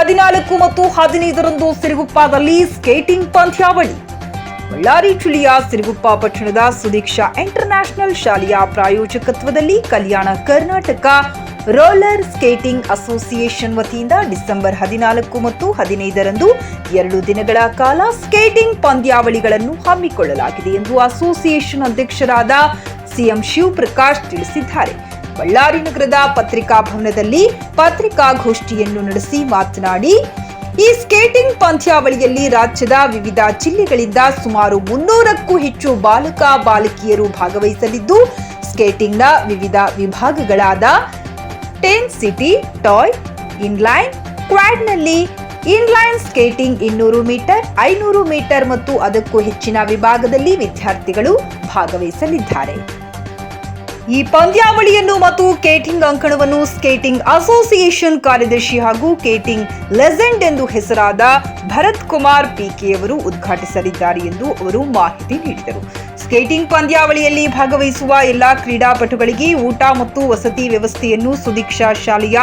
ಹದಿನಾಲ್ಕು ಮತ್ತು ಹದಿನೈದರಂದು ಸಿರುಗುಪ್ಪದಲ್ಲಿ ಸ್ಕೇಟಿಂಗ್ ಪಂದ್ಯಾವಳಿ. ಬಳ್ಳಾರಿ ಜಿಲ್ಲೆಯ ಸಿರುಗುಪ್ಪ ಪಟ್ಟಣದ ಸುದೀಕ್ಷಾ ಇಂಟರ್ನ್ಯಾಷನಲ್ ಶಾಲೆಯ ಪ್ರಾಯೋಜಕತ್ವದಲ್ಲಿ Kalyana Karnataka roller skating association ವತಿಯಿಂದ ಡಿಸೆಂಬರ್ ಹದಿನಾಲ್ಕು ಮತ್ತು ಹದಿನೈದರಂದು ಎರಡು ದಿನಗಳ ಕಾಲ ಸ್ಕೇಟಿಂಗ್ ಪಂದ್ಯಾವಳಿಗಳನ್ನು ಹಮ್ಮಿಕೊಳ್ಳಲಾಗಿದೆ ಎಂದು ಅಸೋಸಿಯೇಷನ್ ಅಧ್ಯಕ್ಷರಾದ ಸಿಎಂ ಶಿವಪ್ರಕಾಶ್ ತಿಳಿಸಿದ್ದಾರೆ. ಬಳ್ಳಾರಿ ನಗರದ ಪತ್ರಿಕಾ ಭವನದಲ್ಲಿ ಪತ್ರಿಕಾಗೋಷ್ಠಿಯನ್ನು ನಡೆಸಿ ಮಾತನಾಡಿ, ಈ ಸ್ಕೇಟಿಂಗ್ ಪಂದ್ಯಾವಳಿಯಲ್ಲಿ ರಾಜ್ಯದ ವಿವಿಧ ಜಿಲ್ಲೆಗಳಿಂದ ಸುಮಾರು ಮುನ್ನೂರಕ್ಕೂ ಹೆಚ್ಚು ಬಾಲಕ ಬಾಲಕಿಯರು ಭಾಗವಹಿಸಲಿದ್ದು, ಸ್ಕೇಟಿಂಗ್ನ ವಿವಿಧ ವಿಭಾಗಗಳಾದ ಟೆನ್ ಸಿಟಿ, ಟಾಯ್, ಇನ್ಲೈನ್, ಕ್ವಾಡ್ನಲ್ಲಿ ಇನ್ಲೈನ್ ಸ್ಕೇಟಿಂಗ್ ಇನ್ನೂರು ಮೀಟರ್, ಐನೂರು ಮೀಟರ್ ಮತ್ತು ಅದಕ್ಕೂ ಹೆಚ್ಚಿನ ವಿಭಾಗದಲ್ಲಿ ವಿದ್ಯಾರ್ಥಿಗಳು ಭಾಗವಹಿಸಲಿದ್ದಾರೆ. ಈ ಪಂದ್ಯಾವಳಿಯನ್ನು ಮತ್ತು ಕೇಟಿಂಗ್ ಅಂಕಣವನ್ನು ಸ್ಕೇಟಿಂಗ್ ಅಸೋಸಿಯೇಷನ್ ಕಾರ್ಯದರ್ಶಿ ಹಾಗೂ ಕೇಟಿಂಗ್ ಲೆಜೆಂಡ್ ಎಂದು ಹೆಸರಾದ ಭರತ್ ಕುಮಾರ್ ಪಿಕೆಯವರು ಉದ್ಘಾಟಿಸಲಿದ್ದಾರೆ ಎಂದು ಅವರು ಮಾಹಿತಿ ನೀಡಿದರು. ಸ್ಕೇಟಿಂಗ್ ಪಂದ್ಯಾವಳಿಯಲ್ಲಿ ಭಾಗವಹಿಸುವ ಎಲ್ಲಾ ಕ್ರೀಡಾಪಟುಗಳಿಗೆ ಊಟ ಮತ್ತು ವಸತಿ ವ್ಯವಸ್ಥೆಯನ್ನು ಸುದೀಕ್ಷಾ ಶಾಲೆಯ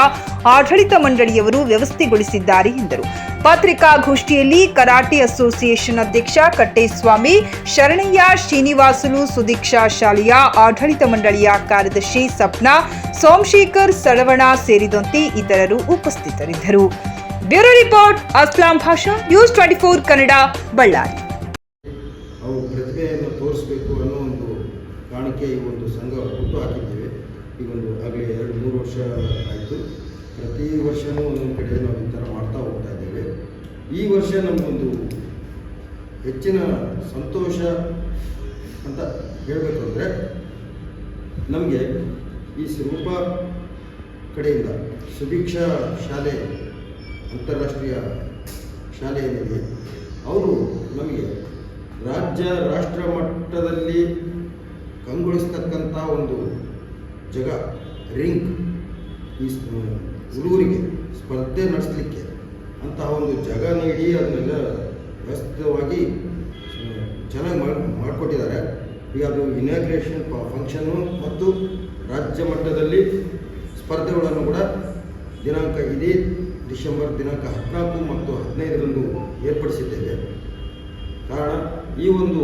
ಆಡಳಿತ ಮಂಡಳಿಯವರು ವ್ಯವಸ್ಥೆಗೊಳಿಸಿದ್ದಾರೆ ಎಂದರು. ಪತ್ರಿಕಾಗೋಷ್ಠಿಯಲ್ಲಿ ಕರಾಟೆ ಅಸೋಸಿಯೇಷನ್ ಅಧ್ಯಕ್ಷ ಕಟ್ಟೇಸ್ವಾಮಿ, ಶರಣಯ್ಯ ಶ್ರೀನಿವಾಸುಲು ಸುದೀಕ್ಷಾ ಶಾಲೆಯ ಆಡಳಿತ ಮಂಡಳಿಯ ಕಾರ್ಯದರ್ಶಿ ಸಪ್ನಾ, ಸೋಮಶೇಖರ್ ಸಳವಣ ಸೇರಿದಂತೆ ಇತರರು ಉಪಸ್ಥಿತರಿದ್ದರು. Bureau report, Aslam Basha, news twenty four Kannada, Ballari ಅವು ಪ್ರತಿಭೆಯನ್ನು ತೋರಿಸಬೇಕು ಅನ್ನೋ ಒಂದು ಕಾರಣಕ್ಕೆ ಈ ಒಂದು ಸಂಘ ಹುಟ್ಟು ಹಾಕಿದ್ದೇವೆ. ಈ ಒಂದು ಆಗಲೇ ಎರಡು, ಮೂರು ವರ್ಷ ಆಯಿತು. ಪ್ರತಿ ವರ್ಷವೂ ಒಂದೊಂದು ಕಡೆ ನಾವು ಈ ಥರ ಮಾಡ್ತಾ ಹೋಗ್ತಾ ಇದ್ದೇವೆ. ಈ ವರ್ಷ ನಮಗೊಂದು ಹೆಚ್ಚಿನ ಸಂತೋಷ ಅಂತ ಹೇಳಬೇಕು ಅಂದರೆ ನಮಗೆ ಈ ಸ್ವರೂಪ ಕಡೆಯಿಂದ ಸುಭಿಕ್ಷಾ ಶಾಲೆ, ಅಂತಾರಾಷ್ಟ್ರೀಯ ಶಾಲೆ ಏನಿದೆ ಅವರು ನಮಗೆ ರಾಜ್ಯ, ರಾಷ್ಟ್ರ ಮಟ್ಟದಲ್ಲಿ ಕಂಗೊಳಿಸ್ತಕ್ಕಂಥ ಒಂದು ಜಗ, ರಿಂಗ್ ಈ ಹುಡುಗರಿಗೆ ಸ್ಪರ್ಧೆ ನಡೆಸಲಿಕ್ಕೆ ಅಂತಹ ಒಂದು ಜಾಗ ನೀಡಿ ಅದನ್ನೆಲ್ಲ ವ್ಯವಸ್ಥಿತವಾಗಿ ಚೆನ್ನಾಗಿ ಮಾಡಿ, ಮಾಡಿಕೊಟ್ಟಿದ್ದಾರೆ. ಈಗ ಅದು ಇನಾಗ್ರೇಷನ್ ಫಂಕ್ಷನ್ನು ಮತ್ತು ರಾಜ್ಯ ಮಟ್ಟದಲ್ಲಿ ಸ್ಪರ್ಧೆಗಳನ್ನು ಕೂಡ ದಿನಾಂಕ ಇದೇ ಡಿಸೆಂಬರ್ ದಿನಾಂಕ ಹದಿನಾಲ್ಕು ಮತ್ತು ಹದಿನೈದರಂದು ಏರ್ಪಡಿಸಿದ್ದೇವೆ. ಕಾರಣ ಈ ಒಂದು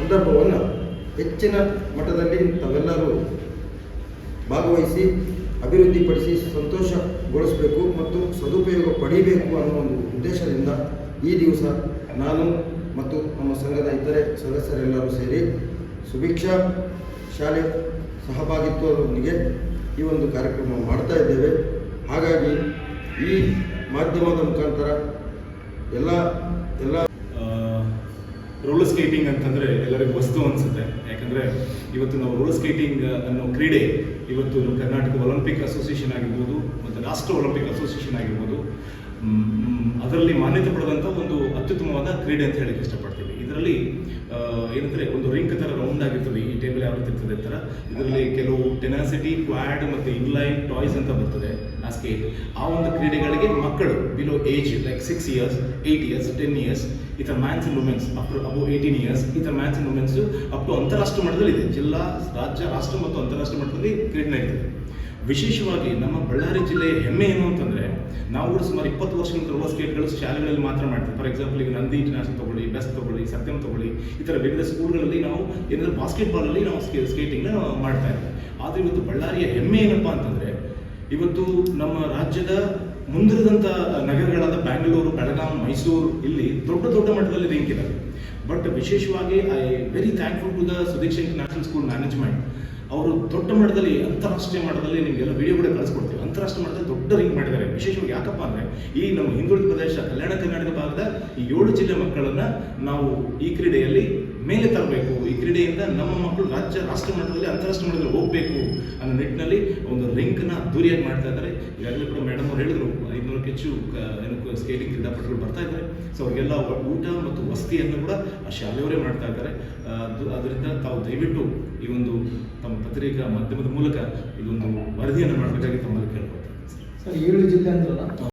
ಸಂದರ್ಭವನ್ನು ಹೆಚ್ಚಿನ ಮಟ್ಟದಲ್ಲಿ ತಾವೆಲ್ಲರೂ ಭಾಗವಹಿಸಿ ಅಭಿವೃದ್ಧಿಪಡಿಸಿ ಸಂತೋಷಗೊಳಿಸಬೇಕು ಮತ್ತು ಸದುಪಯೋಗ ಪಡೀಬೇಕು ಅನ್ನೋ ಒಂದು ಉದ್ದೇಶದಿಂದ ಈ ದಿವಸ ನಾನು ಮತ್ತು ನಮ್ಮ ಸಂಘದ ಇತರೆ ಸದಸ್ಯರೆಲ್ಲರೂ ಸೇರಿ ಸುಭಿಕ್ಷಾ ಶಾಲೆ ಸಹಭಾಗಿತ್ವದೊಂದಿಗೆ ಈ ಒಂದು ಕಾರ್ಯಕ್ರಮ ಮಾಡ್ತಾ ಇದ್ದೇವೆ. ಹಾಗಾಗಿ ಈ ಮಾಧ್ಯಮದ ಮುಖಾಂತರ ಎಲ್ಲ ಎಲ್ಲ ರೋಲರ್ ಸ್ಕೇಟಿಂಗ್ ಅಂತಂದರೆ ಎಲ್ಲರಿಗೂ ವಸ್ತು ಅನಿಸುತ್ತೆ. ಯಾಕಂದರೆ ಇವತ್ತು ನಾವು ರೋಲ್ ಸ್ಕೇಟಿಂಗ್ ಅನ್ನೋ ಕ್ರೀಡೆ ಇವತ್ತು ಕರ್ನಾಟಕ ಒಲಿಂಪಿಕ್ ಅಸೋಸಿಯೇಷನ್ ಆಗಿರ್ಬೋದು ಮತ್ತು ರಾಷ್ಟ್ರ ಒಲಿಂಪಿಕ್ ಅಸೋಸಿಯೇಷನ್ ಆಗಿರ್ಬೋದು ಅದರಲ್ಲಿ ಮಾನ್ಯತೆ ಪಡೆದಂಥ ಒಂದು ಅತ್ಯುತ್ತಮವಾದ ಕ್ರೀಡೆ ಅಂತ ಹೇಳಕ್ಕೆ ಇಷ್ಟಪಡ್ತೀವಿ ಇದರಲ್ಲಿ ಏನಂದರೆ ಒಂದು ರಿಂಕ್ ಥರ ರೌಂಡ್ ಆಗಿರ್ತದೆ, ಈ ಟೇಬಲ್ ಯಾವ ರೀತಿ ಇರ್ತದೆ ಥರ ಇದರಲ್ಲಿ ಕೆಲವು ಟೆನಾಸಿಟಿ ಕ್ವಾಡ್ ಮತ್ತು ಇನ್ಲೈನ್ ಟಾಯ್ಸ್ ಅಂತ ಬರ್ತದೆ. ಸ್ಕೇಟ್ ಆ ಒಂದು ಕ್ರೀಡೆಗಳಿಗೆ ಮಕ್ಕಳು below age like six years eight years ten years ಈ ಥರ mans and womens up above eighteen years ಈ ಥರ mans and womens up to ಅಂತಾರಾಷ್ಟ್ರೀಯ ಮಟ್ಟದಲ್ಲಿ ಇದೆ. ಜಿಲ್ಲಾ, ರಾಜ್ಯ, ರಾಷ್ಟ್ರ ಮತ್ತು ಅಂತಾರಾಷ್ಟ್ರೀಯ ಮಟ್ಟದಲ್ಲಿ ಕ್ರೀಡೆ ನಡೀತದೆ. ವಿಶೇಷವಾಗಿ ನಮ್ಮ ಬಳ್ಳಾರಿ ಜಿಲ್ಲೆಯ ಹೆಮ್ಮೆ ಏನು ಅಂತಂದರೆ, ನಾವು ಸುಮಾರು ಇಪ್ಪತ್ತು ವರ್ಷದಿಂದ ರೋಲರ್ ಸ್ಕೇಟ್ಗಳು ಶಾಲೆಗಳಲ್ಲಿ ಮಾತ್ರ ಮಾಡ್ತೀವಿ. ಫಾರ್ ಎಕ್ಸಾಂಪಲ್ ಈಗ ನಂದಿ ಇಂಟರ್ನ್ಯಾಷನಲ್ ತಗೊಳ್ಳಿ ಬೆಸ್ಟ್ ತಗೊಳ್ಳಿ, ಸತ್ಯಂ ತಗೊಳ್ಳಿ, ಈ ಥರ ವಿವಿಧ ಸ್ಕೂಲ್ಗಳಲ್ಲಿ ನಾವು ಏನಾದರೂ ಬಾಸ್ಕೆಟ್ಬಾಲಲ್ಲಿ ನಾವು ಸ್ಕೇ ಸ್ಕೇಟಿಂಗ್ನ ಮಾಡ್ತಾ ಇದ್ದೀವಿ ಆದರೆ ಇವತ್ತು ಬಳ್ಳಾರಿಯ ಹೆಮ್ಮೆ ಏನಪ್ಪ ಅಂತಂದರೆ ಇವತ್ತು ನಮ್ಮ ರಾಜ್ಯದ ಮುಂದಿರದಂಥ ನಗರಗಳಾದ ಬ್ಯಾಂಗ್ಳೂರು ಬೆಳಗಾಂ ಮೈಸೂರು ಇಲ್ಲಿ ದೊಡ್ಡ ದೊಡ್ಡ ಮಟ್ಟದಲ್ಲಿ ರಿಂಕ್ ಇದ್ದಾರೆ ಬಟ್ ವಿಶೇಷವಾಗಿ I very thankful to the Sudeeksha international school management ಅವರು ದೊಡ್ಡ ಮಟ್ಟದಲ್ಲಿ, ಅಂತಾರಾಷ್ಟ್ರೀಯ ಮಟ್ಟದಲ್ಲಿ ನಿಮಗೆಲ್ಲ ವಿಡಿಯೋ ಕೂಡ ಕಳಿಸ್ಕೊಡ್ತೀವಿ. ಅಂತಾರಾಷ್ಟ್ರೀಯ ಮಟ್ಟದಲ್ಲಿ ದೊಡ್ಡ ರಿಂಗ್ ಮಾಡಿದ್ದಾರೆ. ವಿಶೇಷವಾಗಿ ಯಾಕಪ್ಪ ಅಂದರೆ, ಈ ನಮ್ಮ ಹಿಂದುಳಿದ ಪ್ರದೇಶ, ಕಲ್ಯಾಣ ಕರ್ನಾಟಕ ಭಾಗದ ಈ ಏಳು ಜಿಲ್ಲೆ ಮಕ್ಕಳನ್ನು ನಾವು ಈ ಕ್ರೀಡೆಯಲ್ಲಿ ಮೇಲೆ ತರಬೇಕು. ಈ ಕ್ರೀಡೆಯಿಂದ ನಮ್ಮ ಮಕ್ಕಳು ರಾಜ್ಯ, ರಾಷ್ಟ್ರ ಮಟ್ಟದಲ್ಲಿ ಅಂತಾರಾಷ್ಟ್ರೀಯ ಮಟ್ಟದಲ್ಲಿ ಹೋಗಬೇಕು ಅನ್ನೋ ನಿಟ್ಟಿನಲ್ಲಿ ಒಂದು ರಿಂಕ್ನ ಅದ್ದೂರಿಯಾಗಿ ಮಾಡ್ತಾ ಇದ್ದಾರೆ. ಈಗಾಗಲೇ ಕೂಡ ಮೇಡಮ್ ಅವ್ರು ಹೇಳಿದ್ರು, ಐನೂರಕ್ಕೆ ಹೆಚ್ಚು ಸ್ಕೇಟಿಂಗ್ ಕ್ರೀಡಾಪಟುಗಳು ಬರ್ತಾ ಇದ್ದಾರೆ. ಸೊ ಅವರಿಗೆಲ್ಲ ಊಟ ಮತ್ತು ವಸತಿಯನ್ನು ಕೂಡ ಶಾಲೆಯವರೇ ಮಾಡ್ತಾ ಇದ್ದಾರೆ. ಅದು- ಅದರಿಂದ ತಾವು ದಯವಿಟ್ಟು ಈ ಒಂದು ತಮ್ಮ ಪತ್ರಿಕಾ ಮಾಧ್ಯಮದ ಮೂಲಕ ಇದೊಂದು ವರದಿಯನ್ನು ಮಾಡಬೇಕಾಗಿ ತಮ್ಮಲ್ಲಿ ಕೇಳ್ಕೊಳ್ತಾರೆ ಸರ್ ಏಳು ಜಿಲ್ಲೆ ಅಂದ್ರಲ್ಲ?